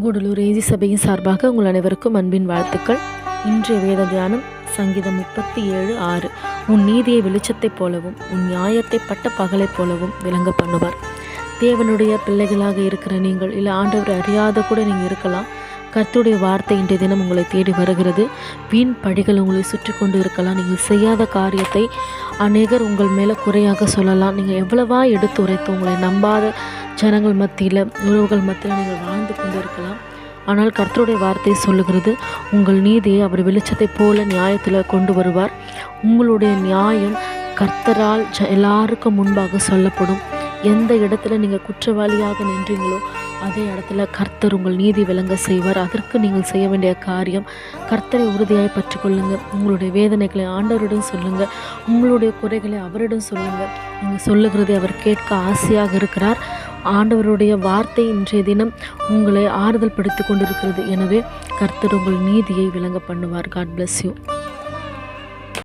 Gudalur AG சபையின் சார்பாக உங்கள் அனைவருக்கும் அன்பின் வாழ்த்துக்கள். இன்றைய வேத தியானம் சங்கீதம் முப்பத்தி ஏழு ஆறு. உன் நீதியை வெளிச்சத்தைப் போலவும் உன் நியாயத்தை பட்ட பகலைப் போலவும் விளங்க பண்ணுவார். தேவனுடைய பிள்ளைகளாக இருக்கிற நீங்கள் இல்லை ஆண்டவர் அறியாத கூட நீங்கள் இருக்கலாம். கர்த்துடைய வார்த்தை இன்றைய தினம் உங்களை தேடி வருகிறது. வீண் படிகள் உங்களை சுற்றி கொண்டு இருக்கலாம். நீங்கள் செய்யாத காரியத்தை அநேகர் உங்கள் மேலே குறையாக சொல்லலாம். நீங்கள் எவ்வளவா எடுத்து உரைத்து உங்களை நம்பாத ஜனங்கள் மத்தியில் உறவுகள் மத்தியில் நீங்கள் வாழ்ந்து கொண்டிருக்கலாம். ஆனால் கர்த்தருடைய வார்த்தை சொல்லுகிறது உங்கள் நீதியை அவர் வெளிச்சத்தைப் போல நியாயத்தில் கொண்டு வருவார். உங்களுடைய நியாயம் கர்த்தரால் ஜ எல்லாருக்கும் முன்பாக சொல்லப்படும். எந்த இடத்துல நீங்கள் குற்றவாளியாக நின்றீங்களோ அதே இடத்துல கர்த்தர் உங்கள் நீதி விளங்க செய்வார். அதற்கு நீங்கள் செய்ய வேண்டிய காரியம் கர்த்தரை உறுதியாக பற்றிக்கொள்ளுங்கள் உங்களுடைய வேதனைகளை ஆண்டவரிடம் சொல்லுங்கள் உங்களுடைய குறைகளை அவரிடம் சொல்லுங்கள் நீங்கள் சொல்லுகிறதை அவர் கேட்க ஆசையாக இருக்கிறார். ஆண்டவருடைய வார்த்தை இன்றைய தினம் உங்களை ஆறுதல் படுத்தி கொண்டிருக்கிறது. எனவே கர்த்தர் உங்கள் நீதியை விளங்க பண்ணுவார். God bless you